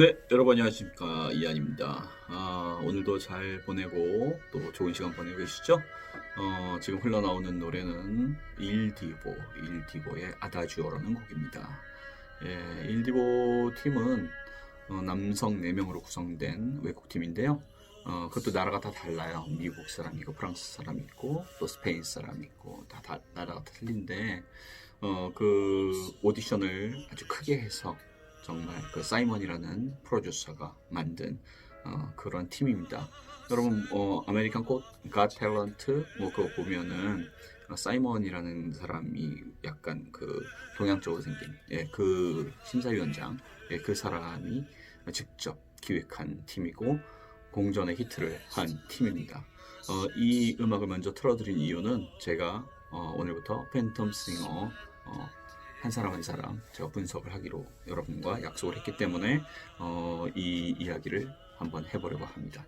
네, 여러분 안녕하십니까 이한입니다. 아, 오늘도 잘 보내고 또 좋은 시간 보내고 계시죠? 어, 지금 흘러나오는 노래는 일디보, 일디보의 아다지오라는 곡입니다. 예, 일디보 팀은 어, 남성 4명으로 구성된 외국 팀인데요. 어, 그것도 나라가 다 달라요. 미국 사람 있고 프랑스 사람 있고 또 스페인 사람 있고 다, 다 나라가 다 틀린데 어, 그 오디션을 아주 크게 해서 정말 그 사이먼이라는 프로듀서가 만든 어, 그런 팀입니다. 여러분 어, 아메리칸 got 탤런트 뭐 그거 보면은 어, 사이먼이라는 사람이 약간 그 동양적으로 생긴 예, 그 심사위원장 예, 그 사람이 직접 기획한 팀이고 공전의 히트를 한 팀입니다. 어, 이 음악을 먼저 틀어드린 이유는 제가 어, 오늘부터 팬텀 싱어 어, 한 사람 한 사람 제가 분석을 하기로 여러분과 약속을 했기 때문에 어, 이 이야기를 한번 해보려고 합니다.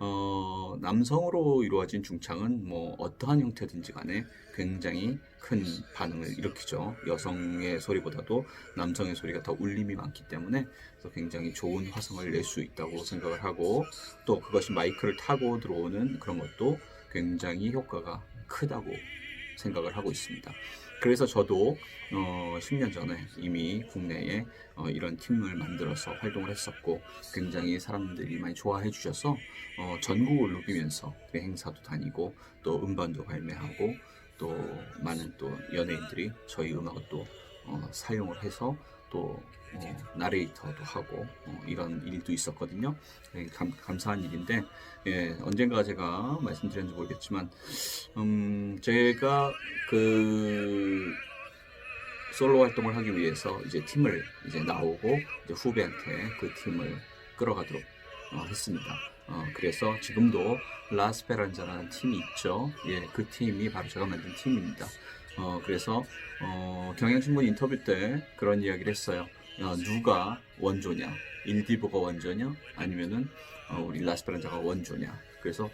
어, 남성으로 이루어진 중창은 뭐 어떠한 형태든지 간에 굉장히 큰 반응을 일으키죠. 여성의 소리보다도 남성의 소리가 더 울림이 많기 때문에 굉장히 좋은 화성을 낼 수 있다고 생각을 하고 또 그것이 마이크를 타고 들어오는 그런 것도 굉장히 효과가 크다고 생각을 하고 있습니다. 그래서 저도 어, 10년 전에 이미 국내에 어, 이런 팀을 만들어서 활동을 했었고 굉장히 사람들이 많이 좋아해 주셔서 어, 전국을 누비면서 그 행사도 다니고 또 음반도 발매하고 또 많은 또 연예인들이 저희 음악을 또 어, 사용을 해서 또 어, 나레이터도 하고 어, 이런 일도 있었거든요. 예, 감, 감사한 일인데 예, 언젠가 제가 말씀드렸는지 모르겠지만 음, 제가 그 솔로 활동을 하기 위해서 이제 팀을 이제 나오고 이제 후배한테 그 팀을 끌어가도록 어, 했습니다. 어, 그래서 지금도 라스페란자라는 팀이 있죠. 예, 그 팀이 바로 제가 만든 팀입니다. 어, 그래서 어, 경향신문 인터뷰 때 그런 이야기를 했어요. 어, 누가 원조냐? 일디보가 원조냐? 아니면은 어, 우리 라스페란자가 원조냐? 그래서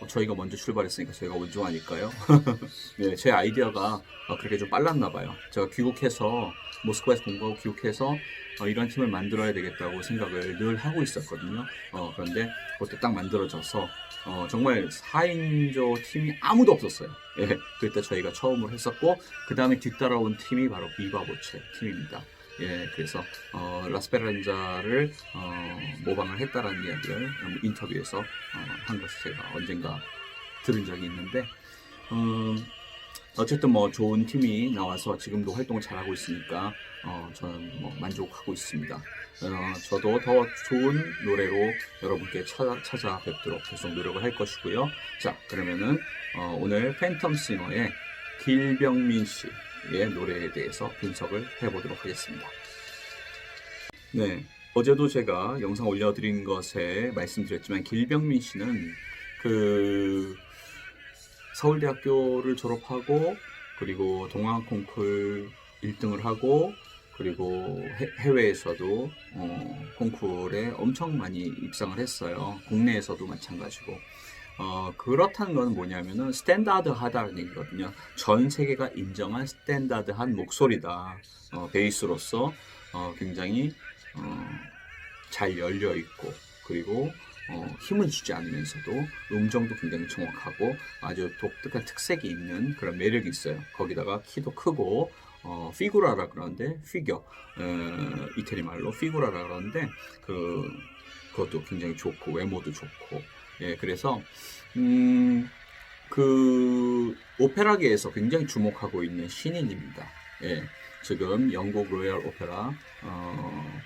어, 저희가 먼저 출발했으니까 저희가 원조 아닐까요? 네, 제 아이디어가 어, 그렇게 좀 빨랐나 봐요. 제가 귀국해서 모스크바에서 공부하고 귀국해서 어, 이런 팀을 만들어야 되겠다고 생각을 늘 하고 있었거든요. 어, 그런데 그것도 딱 만들어져서 어, 정말 4인조 팀이 아무도 없었어요. 예, 그때 저희가 처음으로 했었고 그 다음에 뒤따라온 팀이 바로 비바보체 팀입니다. 예, 그래서 어, 라스페란자를 어, 모방을 했다라는 이야기를 인터뷰에서 어, 한 것을 제가 언젠가 들은 적이 있는데 음, 어쨌든 뭐 좋은 팀이 나와서 지금도 활동을 잘하고 있으니까 어, 저는 뭐 만족하고 있습니다. 어, 저도 더 좋은 노래로 여러분께 찾아, 찾아뵙도록 계속 노력을 할 것이고요. 자, 그러면은 어, 오늘 팬텀 싱어의 길병민 씨 의 노래에 대해서 분석을 해보도록 하겠습니다. 네, 어제도 제가 영상 올려드린 것에 말씀드렸지만 길병민 씨는 그 서울대학교를 졸업하고 그리고 동아학 콩쿨 1등을 하고 그리고 해- 해외에서도 어, 콩쿨에 엄청 많이 입상을 했어요. 국내에서도 마찬가지고. 어, 그렇다는 건 뭐냐면은 스탠다드하다는 얘기거든요. 전 세계가 인정한 스탠다드한 목소리다. 어, 베이스로서 어, 굉장히 어, 잘 열려 있고 그리고 어, 힘을 주지 않으면서도 음정도 굉장히 정확하고 아주 독특한 특색이 있는 그런 매력이 있어요. 거기다가 키도 크고 어, 피구라라 그러는데 피겨 어, 이태리 말로 피구라라 그러는데 그 그것도 굉장히 좋고 외모도 좋고 예 그래서 음, 그 오페라계에서 굉장히 주목하고 있는 신인입니다. 예 지금 영국 로열 오페라 어,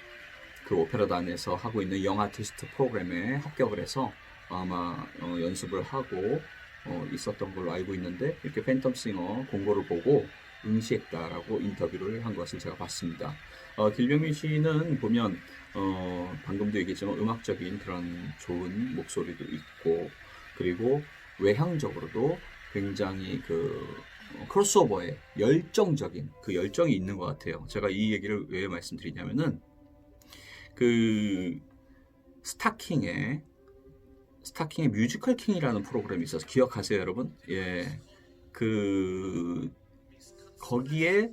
그 오페라단에서 하고 있는 영 아티스트 프로그램에 합격을 해서 아마 어, 연습을 하고 어, 있었던 걸로 알고 있는데 이렇게 팬텀 싱어 공고를 보고 응시했다라고 인터뷰를 한 것을 제가 봤습니다. 어, 길병민 씨는 보면 어, 방금도 얘기했지만 음악적인 그런 좋은 목소리도 있고 그리고 외향적으로도 굉장히 그 어, 크로스오버에 열정적인 그 열정이 있는 것 같아요. 제가 이 얘기를 왜 말씀드리냐면은 그 스타킹에 스타킹의 뮤지컬 킹이라는 프로그램이 있어서 기억하세요, 여러분? 예. 그 거기에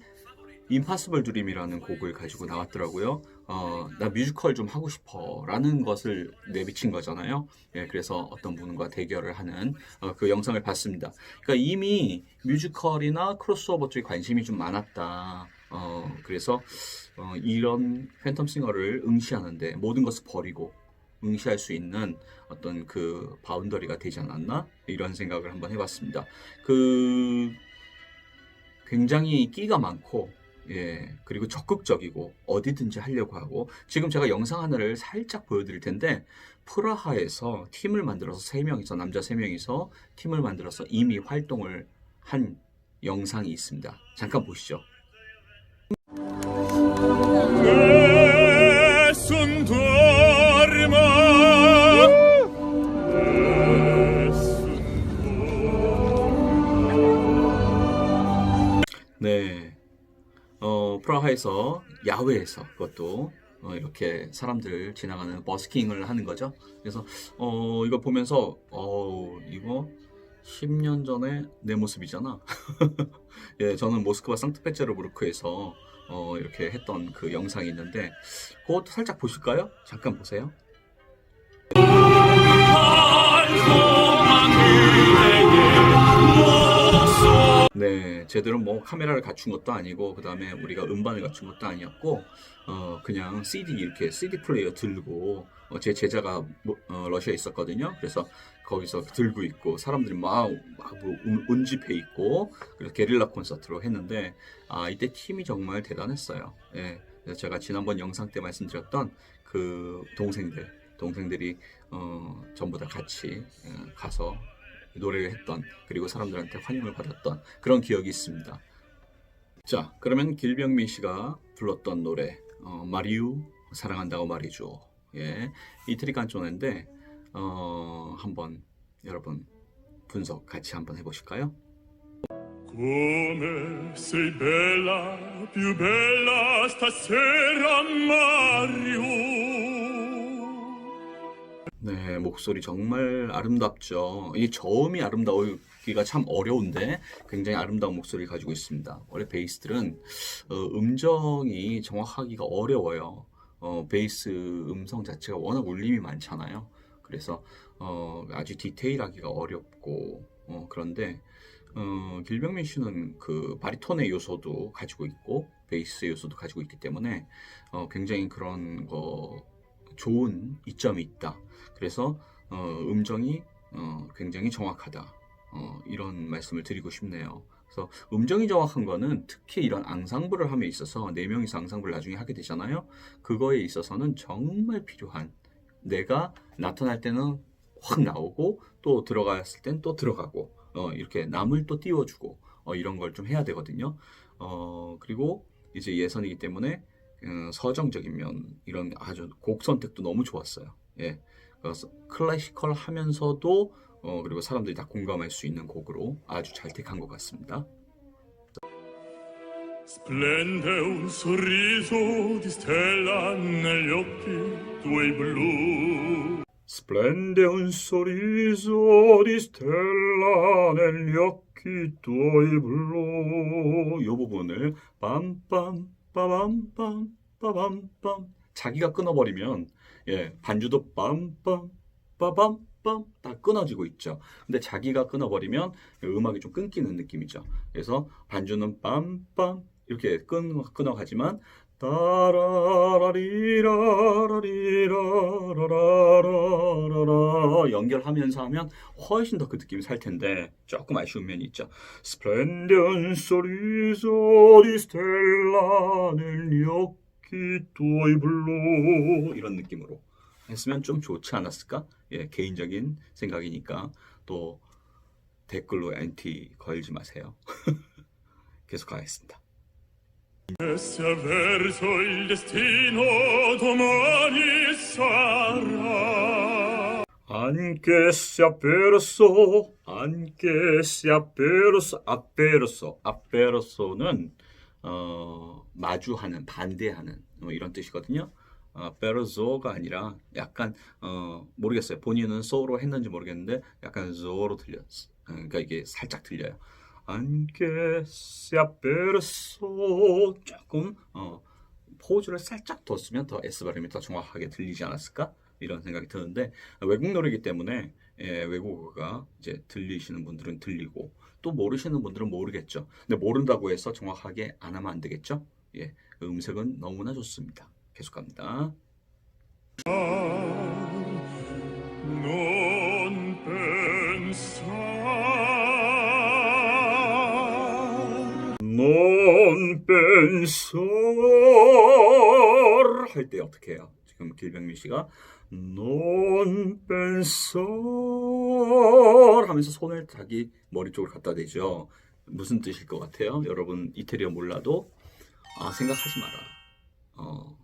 임파서블 드림이라는 곡을 가지고 나왔더라고요. 어, 나 뮤지컬 좀 하고 싶어 라는 것을 내비친 거잖아요. 예, 그래서 어떤 분과 대결을 하는 어, 그 영상을 봤습니다. 그러니까 이미 뮤지컬이나 크로스오버 쪽에 관심이 좀 많았다. 어, 그래서 어, 이런 팬텀 싱어를 응시하는데 모든 것을 버리고 응시할 수 있는 어떤 그 바운더리가 되지 않았나 이런 생각을 한번 해봤습니다. 그 굉장히 끼가 많고 예 그리고 적극적이고 어디든지 하려고 하고 지금 제가 영상 하나를 살짝 보여드릴 텐데 프라하에서 팀을 만들어서 세 명이서 남자 세 명이서 팀을 만들어서 이미 활동을 한 영상이 있습니다. 잠깐 보시죠. 프라하에서 야외에서 그것도 어, 이렇게 사람들 지나가는 버스킹을 하는 거죠. 그래서 어, 이거 보면서 어, 이거 10년 전에 내 모습이잖아. 예, 저는 모스크바 상트페테르부르크에서 어, 이렇게 했던 그 영상이 있는데 그것도 살짝 보실까요? 잠깐 보세요. 네, 제대로 뭐 카메라를 갖춘 것도 아니고 그 다음에 우리가 음반을 갖춘 것도 아니었고 어 그냥 CD 이렇게 CD 플레이어 들고 어, 제 제자가 뭐, 어, 러시아에 있었거든요. 그래서 거기서 들고 있고 사람들이 막, 막 뭐, 운- 운집해 있고 그래서 게릴라 콘서트로 했는데 아 이때 팀이 정말 대단했어요. 예, 그래서 제가 지난번 영상 때 말씀드렸던 그 동생들 동생들이 어 전부 다 같이 어, 가서 노래를 했던 그리고 사람들한테 환영을 받았던 그런 기억이 있습니다. 자, 그러면 길병민 씨가 불렀던 노래 어, 마리우 사랑한다고 말이죠. 예, 이태리 깐쪼네인데 어, 한번 여러분 분석 같이 한번 해보실까요? Come sei bella, più bella stasera Mario 네, 목소리 정말 아름답죠. 이 저음이 아름다우기가 참 어려운데 굉장히 아름다운 목소리를 가지고 있습니다. 원래 베이스들은 어, 음정이 정확하기가 어려워요. 어, 베이스 음성 자체가 워낙 울림이 많잖아요. 그래서 어, 아주 디테일하기가 어렵고 어, 그런데 어, 길병민 씨는 그 바리톤의 요소도 가지고 있고 베이스 요소도 가지고 있기 때문에 어, 굉장히 그런 거 좋은 이점이 있다. 그래서 어, 음정이 어, 굉장히 정확하다. 어, 이런 말씀을 드리고 싶네요. 그래서 음정이 정확한 거는 특히 이런 앙상블을 함에 있어서 네 명이서 앙상블 나중에 하게 되잖아요. 그거에 있어서는 정말 필요한 내가 나타날 때는 확 나오고 또 들어갔을 땐 또 들어가고 어, 이렇게 남을 또 띄워주고 어, 이런 걸 좀 해야 되거든요. 어, 그리고 이제 예선이기 때문에 어, 서정적인 면 이런 아주 곡 선택도 너무 좋았어요. 예. 그래서 클래시컬 하면서도 어, 그리고 사람들이 다 공감할 수 있는 곡으로 아주 잘 택한 것 같습니다. Splende un sorriso di stella negli occhi tuoi blu. 이 부분을 빰빰 빠밤빰 빠밤빰 자기가 끊어버리면 예 반주도 빰빰 빠밤빰 다 끊어지고 있죠. 근데 자기가 끊어버리면 음악이 좀 끊기는 느낌이죠. 그래서 반주는 빰빰 이렇게 끊, 끊어가지만 따라라리라라리라라라라 연결하면서 하면 훨씬 더 그 느낌이 살 텐데 조금 아쉬운 면이 있죠. Splendid sorriso di stella 이런 느낌으로 했으면 좀 좋지 않았을까? 예, 개인적인 생각이니까 또 댓글로 엔티 걸지 마세요. 계속 가겠습니다. Anche se ha perso, anche se ha perso, ha perso, ha perso는 어, 마주하는, 반대하는 뭐 이런 뜻이거든요. 어, perso가 아니라 약간 어, 모르겠어요. 본인은 so로 했는지 모르겠는데 약간 zo로 들렸어. 어, 그러니까 이게 살짝 들려요. Anche se 조금 어, 포즈를 살짝 뒀으면 더 S 발음이 더 정확하게 들리지 않았을까 이런 생각이 드는데 외국 노래이기 때문에 예, 외국어가 이제 들리시는 분들은 들리고 또 모르시는 분들은 모르겠죠. 근데 모른다고 해서 정확하게 안 하면 안 되겠죠. 예, 그 음색은 너무나 좋습니다. 계속 갑니다. Non pensar 할 때 어떻게 해요? 지금 길병민 씨가 pensar 하면서 손을 자기 머리 쪽으로 갖다 대죠. 무슨 뜻일 것 같아요? 여러분 이태리어 몰라도 아 생각하지 마라. 어,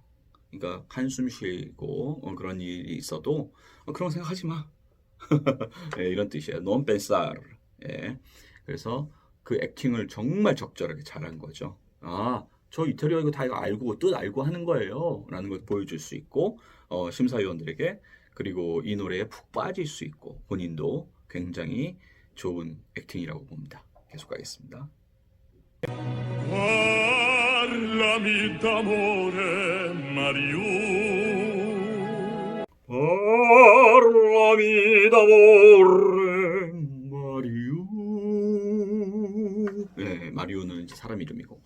그러니까 한숨 쉬고 어, 그런 일이 있어도 어, 그런 거 생각하지 마. 예, 이런 뜻이에요. Pensar. 예. 그래서 그 액팅을 정말 적절하게 잘한 거죠. 아, 저 이태리어 이거 다 이거 알고 뜻 알고 하는 거예요. 라는 걸 보여줄 수 있고 어, 심사위원들에게 그리고 이 노래에 푹 빠질 수 있고 본인도 굉장히 좋은 액팅이라고 봅니다. 계속 가겠습니다. parlami d'amore Mariù Parlami d'amore 이제 사람 이름이고.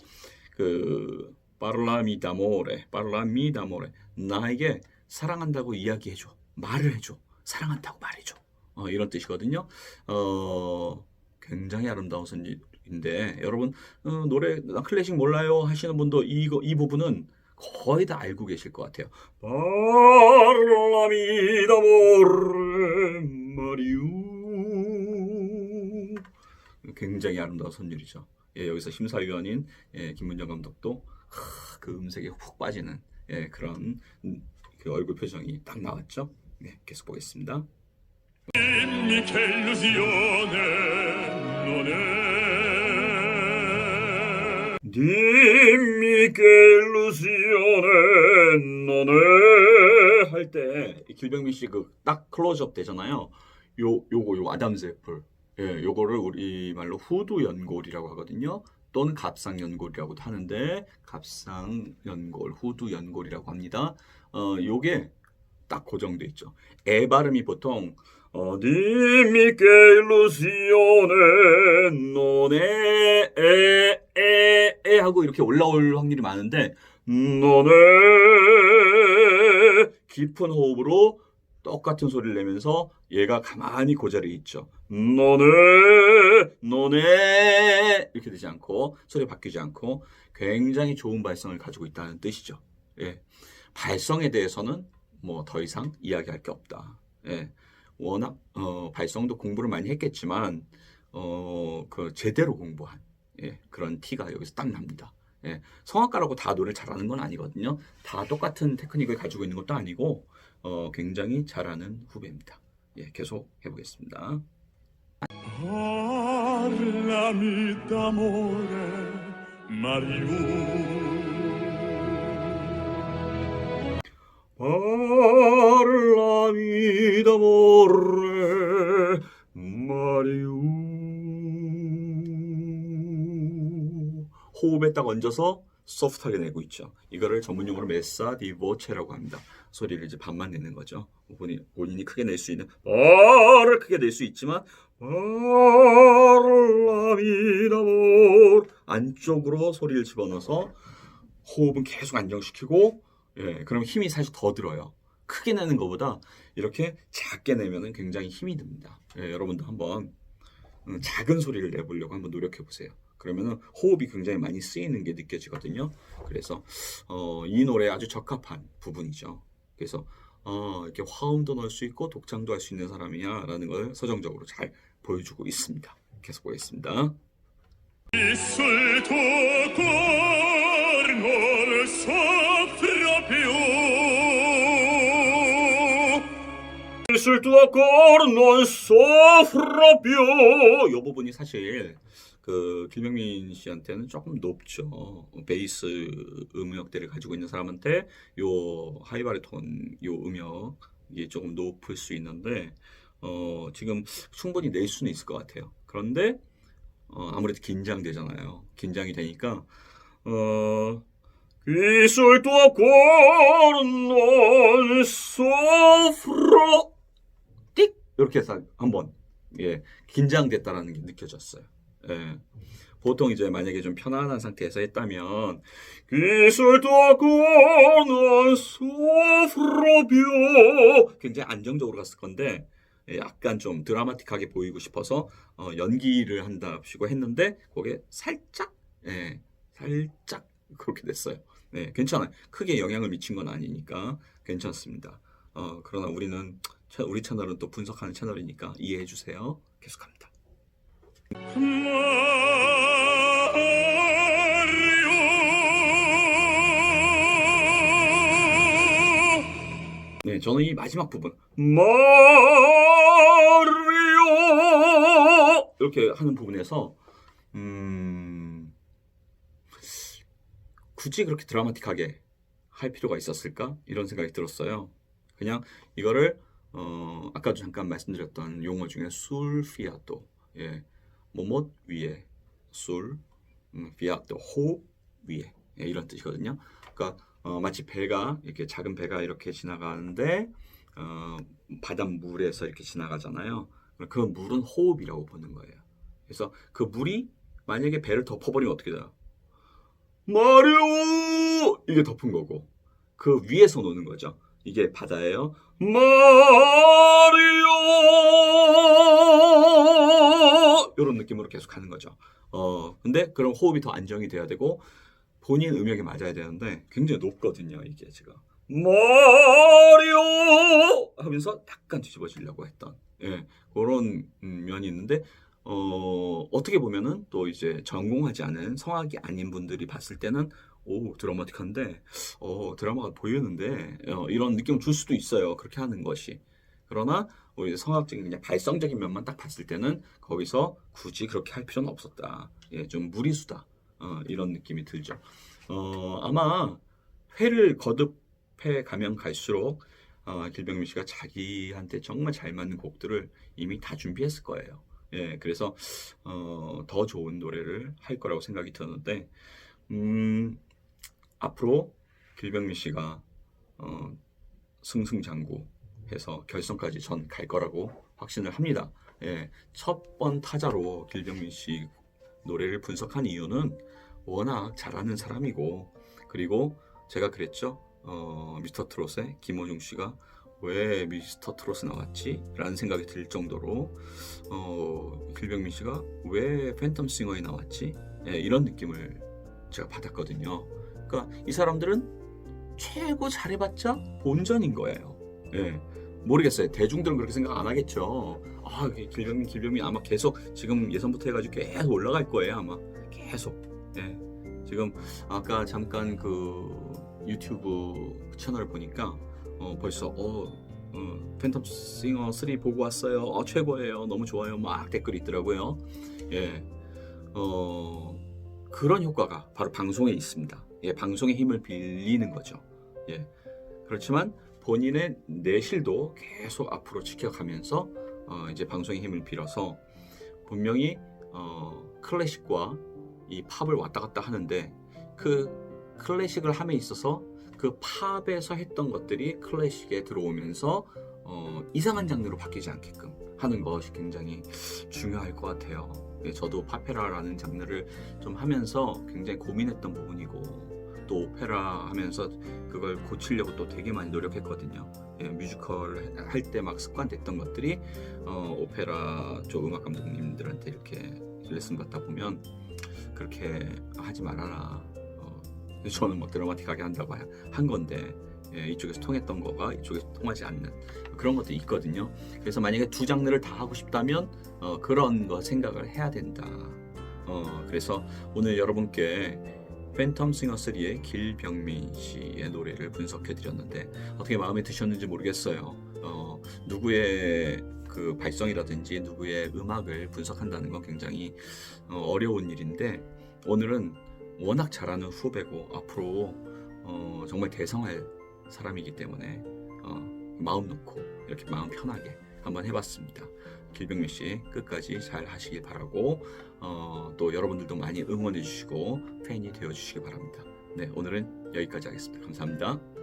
그 Parlami d'amore Parlami d'amore 나에게 사랑한다고 이야기해줘. 말을 해줘. 사랑한다고 말해줘. 어, 이런 뜻이거든요. 어, 굉장히 아름다운 선지인데 여러분 어, 노래 나 클래식 몰라요 하시는 분도 이거 이 부분은 거의 다 알고 계실 것 같아요. 굉장히 아름다운 선율이죠. 예, 여기서 심사위원인 예, 김문정 감독도 하, 그 음색에 훅 빠지는 예, 그런 음, 그 얼굴 표정이 딱 나왔죠. 네, 계속 보겠습니다. dimmi che illusione non è 할때 길병민 씨그딱 클로즈업 되잖아요. 요 요거 요 아담스 애플. 예, 요거를 우리 말로 후두 연골이라고 하거든요. 또는 갑상 연골이라고도 하는데 갑상 연골, 후두 연골이라고 합니다. 어, 요게 딱 고정돼 있죠. 에 발음이 보통 어, dimmi che illusione non è 에, 에, 에 하고 이렇게 올라올 확률이 많은데 è 깊은 호흡으로 똑같은 소리를 내면서 얘가 가만히 그 자리에 있죠. non è 이렇게 되지 않고 소리 바뀌지 않고 굉장히 좋은 발성을 가지고 있다는 뜻이죠. 예. 발성에 대해서는 뭐 더 이상 이야기할 게 없다. 예. 워낙 어, 발성도 공부를 많이 했겠지만 어, 그 제대로 공부한 예, 그런 티가 여기서 딱 납니다. 예, 성악가라고 다 노래를 잘하는 건 아니거든요. 다 똑같은 테크닉을 가지고 있는 것도 아니고 어, 굉장히 잘하는 후배입니다. 예, 계속 해보겠습니다. 호흡에 딱 얹어서 소프트하게 내고 있죠. 이거를 전문 용어로 메사 디보체라고 합니다. 소리를 이제 반만 내는 거죠. 본인, 본인이 크게 낼 수 있는 바를 크게 낼 수 있지만 안쪽으로 소리를 집어넣어서 호흡은 계속 안정시키고 예, 그럼 힘이 사실 더 들어요. 크게 내는 것보다 이렇게 작게 내면은 굉장히 힘이 듭니다. 예, 여러분도 한번 음, 작은 소리를 내보려고 한번 노력해 보세요. 그러면은 호흡이 굉장히 많이 쓰이는 게 느껴지거든요. 그래서 어, 이 노래에 아주 적합한 부분이죠. 그래서 어, 이렇게 화음도 넣을 수 있고 독창도 할 수 있는 사람이야라는 걸 서정적으로 잘 보여주고 있습니다. 계속 보겠습니다. 이 부분이 사실 그 김명민 씨한테는 조금 높죠. 베이스 음역대를 가지고 있는 사람한테 요 하이바리톤 요 음역 이게 조금 높을 수 있는데 어 지금 충분히 낼 수는 있을 것 같아요. 그런데 어 아무래도 긴장되잖아요. 긴장이 되니까 어 기술도 고는 소프로 띡 이렇게 해서 한번 예 긴장됐다라는 게 느껴졌어요. 예. 보통 이제 만약에 좀 편안한 상태에서 했다면 굉장히 안정적으로 갔을 건데 예, 약간 좀 드라마틱하게 보이고 싶어서 어, 연기를 한답시고 했는데 거기에 살짝 예, 살짝 그렇게 됐어요. 네, 괜찮아요. 크게 영향을 미친 건 아니니까 괜찮습니다. 어, 그러나 우리는 차- 우리 채널은 또 분석하는 채널이니까 이해해 주세요. 계속합니다. 네, 저는 이 마지막 부분. 마리오. 이렇게 하는 부분에서 음, 굳이 그렇게 드라마틱하게 할 필요가 있었을까? 이런 생각이 들었어요. 그냥 이거를 어, 아까도 잠깐 말씀드렸던 용어 중에 술 피아토 예, 뭐뭐 위에 술 음, 피아토 호 위에 예, 이런 뜻이거든요. 그러니까 어, 마치 배가 이렇게 작은 배가 이렇게 지나가는데 어, 바닷물에서 이렇게 지나가잖아요. 그 물은 호흡이라고 보는 거예요. 그래서 그 물이 만약에 배를 덮어버리면 어떻게 돼요? 마리오 이게 덮은 거고 그 위에서 노는 거죠. 이게 바다예요. 마리오 이런 느낌으로 계속 하는 거죠. 어 근데 그럼 호흡이 더 안정이 돼야 되고 본인 음역에 맞아야 되는데 굉장히 높거든요 이게 지금. 마리오 하면서 약간 뒤집어지려고 했던 예 그런 음, 면이 있는데 어 어떻게 보면은 또 이제 전공하지 않은 성악이 아닌 분들이 봤을 때는 오 드라마틱한데 어 드라마가 보이는데 어, 이런 느낌을 줄 수도 있어요 그렇게 하는 것이 그러나 우리 성악적인 그냥 발성적인 면만 딱 봤을 때는 거기서 굳이 그렇게 할 필요는 없었다 예 좀 무리수다 어, 이런 느낌이 들죠. 어, 아마 회를 거듭해 가면 갈수록 어, 길병민 씨가 자기한테 정말 잘 맞는 곡들을 이미 다 준비했을 거예요. 예, 그래서 어, 더 좋은 노래를 할 거라고 생각이 드는데 음, 앞으로 길병민 씨가 어, 승승장구 해서 결선까지 전 갈 거라고 확신을 합니다. 예, 첫 번 타자로 길병민 씨 노래를 분석한 이유는 워낙 잘하는 사람이고 그리고 제가 그랬죠 어, 미스터 트롯의 김호중 씨가 왜 미스터 트롯에 나왔지? 라는 생각이 들 정도로 어, 길병민 씨가 왜 팬텀 싱어에 나왔지? 예, 이런 느낌을 제가 받았거든요 그러니까 이 사람들은 최고 잘해봤자 본전인 거예요 예, 모르겠어요 대중들은 그렇게 생각 안 하겠죠 아 길병민 길병민 아마 계속 지금 예선부터 해가지고 계속 올라갈 거예요 아마 계속 예. 지금 아까 잠깐 그 유튜브 채널 보니까 어, 벌써 어, 어, 팬텀 싱어 3 보고 왔어요. 어, 최고예요. 너무 좋아요. 막 댓글이 있더라고요. 예. 어, 그런 효과가 바로 방송에 있습니다. 예, 방송의 힘을 빌리는 거죠. 예. 그렇지만 본인의 내실도 계속 앞으로 지켜가면서 어, 이제 방송의 힘을 빌어서 분명히 어, 클래식과 이 팝을 왔다 갔다 하는데 그 클래식을 함에 있어서 그 팝에서 했던 것들이 클래식에 들어오면서 어, 이상한 장르로 바뀌지 않게끔 하는 것이 굉장히 중요할 것 같아요. 예, 저도 파페라라는 장르를 좀 하면서 굉장히 고민했던 부분이고 또 오페라 하면서 그걸 고치려고 또 되게 많이 노력했거든요. 예, 뮤지컬 할 때 막 습관됐던 것들이 어, 오페라 쪽 음악 감독님들한테 이렇게 레슨 받다 보면 그렇게 하지 말아라. 어, 저는 뭐 드라마틱하게 한다고 하- 한 건데 예, 이쪽에서 통했던 거가 이쪽에서 통하지 않는 그런 것도 있거든요. 그래서 만약에 두 장르를 다 하고 싶다면 어, 그런 거 생각을 해야 된다. 어, 그래서 오늘 여러분께 팬텀 싱어 3의 길병민 씨의 노래를 분석해 드렸는데 어떻게 마음에 드셨는지 모르겠어요. 어, 누구의 그 발성이라든지 누구의 음악을 분석한다는 건 굉장히 어, 어려운 일인데 오늘은 워낙 잘하는 후배고 앞으로 어, 정말 대성할 사람이기 때문에 어, 마음 놓고 이렇게 마음 편하게 한번 해봤습니다. 길병민 씨 끝까지 잘 하시길 바라고 어, 또 여러분들도 많이 응원해 주시고 팬이 되어 주시기 바랍니다. 네 오늘은 여기까지 하겠습니다. 감사합니다.